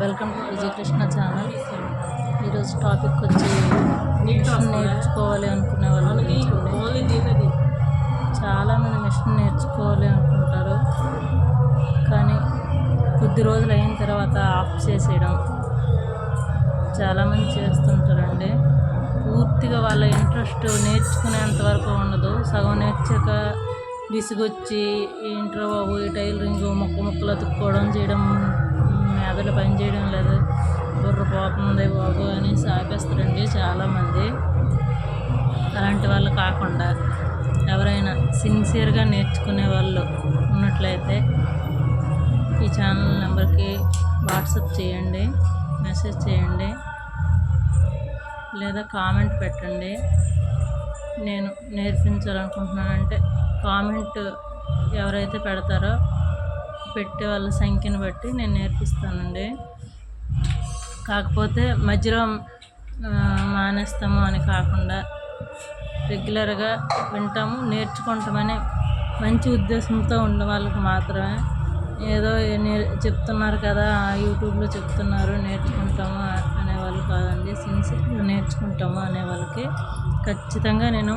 Welcome to Vijayakrishna channel. ఈరోజు topic వచ్చి machine నేర్చుకోవాలి అనుకునే వాళ్ళు. చాలామంది మిషన్ నేర్చుకోవాలి అనుకుంటారు. కానీ కొద్ది రోజులు అయిన తర్వాత ఆఫ్ చేసేయడం చాలామంది చేస్తుంటారండి. పూర్తిగా వాళ్ళ ఇంట్రెస్ట్ నేర్చుకునేంత వరకు ఉండదు. సగం నేర్చాక విసుగొచ్చి ఏంట్రా బాబు ఈ టైలరింగ్ ముక్క ముక్కలు అతుక్కోవడం చేయడం మెదడు పని చేయడం లేదు. బుర్ర పోతుంది బాబు అని ఆపేస్తారండి చాలామంది. అలాంటి వాళ్ళు కాకుండా ఎవరైనా సిన్సియర్గా నేర్చుకునే వాళ్ళు ఉన్నట్లయితే ఈ ఛానల్ నెంబర్కి వాట్సాప్ చేయండి మెసేజ్ చేయండి లేదా కామెంట్ పెట్టండి. నేను నేర్పించాలనుకుంటున్నానంటే కామెంట్ ఎవరైతే పెడతారో పెట్టే వాళ్ళ సంఖ్యను బట్టి నేను నేర్పిస్తానండి. కాకపోతే మధ్యలో మానేస్తాము అని కాకుండా రెగ్యులర్గా వింటాము నేర్చుకుంటామని మంచి ఉద్దేశంతో ఉన్న వాళ్ళకి మాత్రమే. ఏదో చెప్తున్నారు కదా యూట్యూబ్లో చెప్తున్నారు నేర్చుకుంటాము అనే వాళ్ళు కాదండి. సిన్సియర్గా నేర్చుకుంటాము అనే వాళ్ళకి ఖచ్చితంగా నేను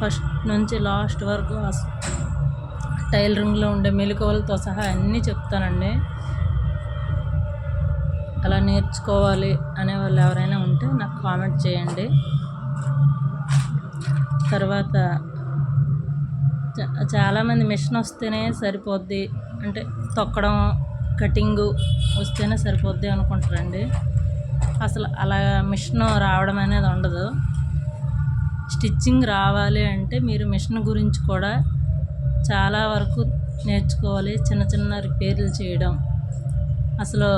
ఫస్ట్ నుంచి లాస్ట్ వరకు టైలరింగ్లో ఉండే మెలకువలతో సహా అన్నీ చెప్తానండి. అలా నేర్చుకోవాలి అనే వాళ్ళు ఎవరైనా ఉంటే నాకు కామెంట్ చేయండి. తర్వాత చాలామంది మిషన్ వస్తేనే సరిపోద్ది. అంటే తొక్కడం కటింగు వస్తేనే సరిపోద్ది అనుకుంటారండి. అసలు అలా మిషన్ రావడం అనేది ఉండదు. స్టిచ్చింగ్ రావాలి అంటే మీరు మిషన్ గురించి కూడా చాలా వరకు నేర్చుకోవాలి. చిన్న చిన్న రిపేర్లు చేయడం. అసలు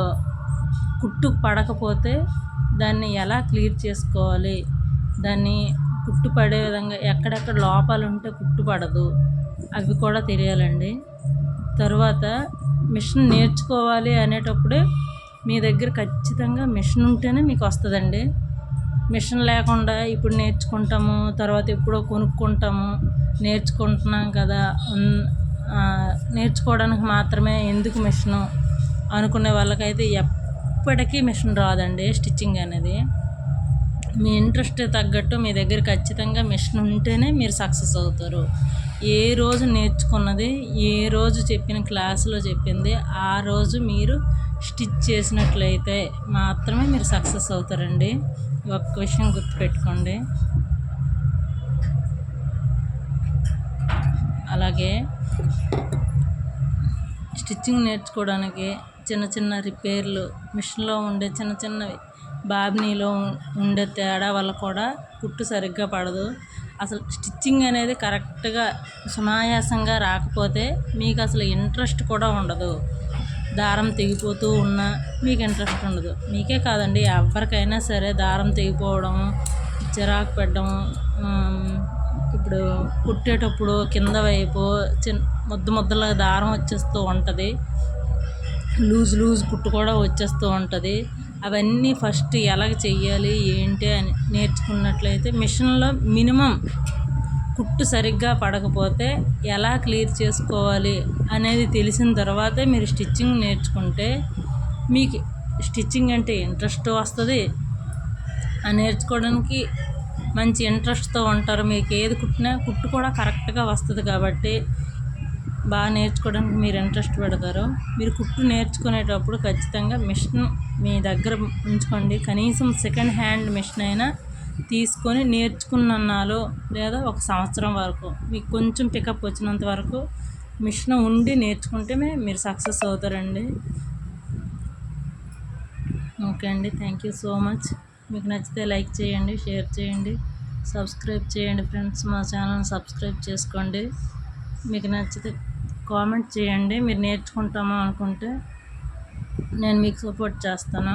కుట్టు పడకపోతే దాన్ని ఎలా క్లియర్ చేసుకోవాలి? దాన్ని కుట్టు పడే విధంగా ఎక్కడెక్కడ లోపాలు ఉంటే కుట్టు పడదు. అవి కూడా తెలియాలండి. తర్వాత మిషన్ నేర్చుకోవాలి అనేటప్పుడే మీ దగ్గర ఖచ్చితంగా మిషన్ ఉంటేనే మీకు వస్తుందండి. మిషన్ లేకుండా ఇప్పుడు నేర్చుకుంటాము తర్వాత ఎప్పుడో కొనుక్కుంటాము నేర్చుకుంటున్నాం కదా. నేర్చుకోవడానికి మాత్రమే ఎందుకు మిషను అనుకునే వాళ్ళకైతే ఎప్పటికీ మిషన్ రాదండి స్టిచ్చింగ్ అనేది. మీ ఇంట్రెస్ట్ తగ్గట్టు మీ దగ్గర ఖచ్చితంగా మిషన్ ఉంటేనే మీరు సక్సెస్ అవుతారు. ఏ రోజు నేర్చుకున్నది ఏ రోజు చెప్పిన క్లాసులో చెప్పింది ఆ రోజు మీరు స్టిచ్ చేసినట్లయితే మాత్రమే మీరు సక్సెస్ అవుతారండి. ఒక్క విషయం గుర్తుపెట్టుకోండి. అలాగే స్టిచ్చింగ్ నేర్చుకోవడానికి చిన్న చిన్న రిపేర్లు మిషన్లో ఉండే చిన్న చిన్నవి బాబ్నీలో ఉండే తేడా వల్ల కూడా కుట్టు సరిగ్గా పడదు. అసలు స్టిచ్చింగ్ అనేది కరెక్ట్గా సునాయాసంగా రాకపోతే మీకు అసలు ఇంట్రెస్ట్ కూడా ఉండదు. దారం తెగిపోతూ ఉన్నా మీకు ఇంట్రెస్ట్ ఉండదు. మీకే కాదండి ఎవరికైనా సరే దారం తెగిపోవడం చిరాకు పెట్టడం ఇప్పుడు కుట్టేటప్పుడు కింద వైపు చిన్న ముద్ద ముద్దల దారం వచ్చేస్తూ ఉంటుంది. లూజ్ లూజ్ కుట్టు కూడా వచ్చేస్తూ ఉంటుంది. అవన్నీ ఫస్ట్ ఎలాగ చెయ్యాలి ఏంటి అని నేర్చుకున్నట్లయితే మిషన్లో మినిమం కుట్టు సరిగ్గా పడకపోతే ఎలా క్లియర్ చేసుకోవాలి అనేది తెలిసిన తర్వాతే మీరు స్టిచ్చింగ్ నేర్చుకుంటే మీకు స్టిచ్చింగ్ అంటే ఇంట్రెస్ట్ వస్తుంది. ఆ నేర్చుకోవడానికి మంచి ఇంట్రెస్ట్తో ఉంటారు. మీకు ఏది కుట్టినా కుట్టు కూడా కరెక్ట్గా వస్తుంది కాబట్టి బాగా నేర్చుకోవడానికి మీరు ఇంట్రెస్ట్ పెడతారు. మీరు కుట్టు నేర్చుకునేటప్పుడు ఖచ్చితంగా మిషన్ మీ దగ్గర ఉంచుకోండి. కనీసం సెకండ్ హ్యాండ్ మిషన్ అయినా తీసుకొని నేర్చుకున్నాలో లేదా ఒక సంవత్సరం వరకు మీకు కొంచెం పికప్ వచ్చినంత వరకు మిషన్ ఉండి నేర్చుకుంటే మీరు సక్సెస్ అవుతారండి. ఓకే అండి. Thank you so much. మీకు నచ్చితే లైక్ చేయండి షేర్ చేయండి సబ్స్క్రైబ్ చేయండి ఫ్రెండ్స్ మా ఛానల్ సబ్స్క్రైబ్ చేసుకోండి. మీకు నచ్చితే కామెంట్ చేయండి మీరు నేర్చుకుంటాము అనుకుంటే నేను మీకు సపోర్ట్ చేస్తాను.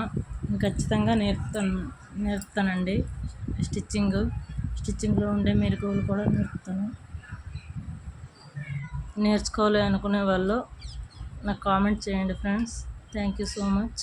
ఖచ్చితంగా నేర్పుతాను నేర్పుతానండి స్టిచ్చింగ్. స్టిచ్చింగ్లో ఉండే మెరుగులు కూడా నేర్పుతాను. నేర్చుకోవాలి అనుకునే వాళ్ళు నాకు కామెంట్ చేయండి friends. Thank you so much.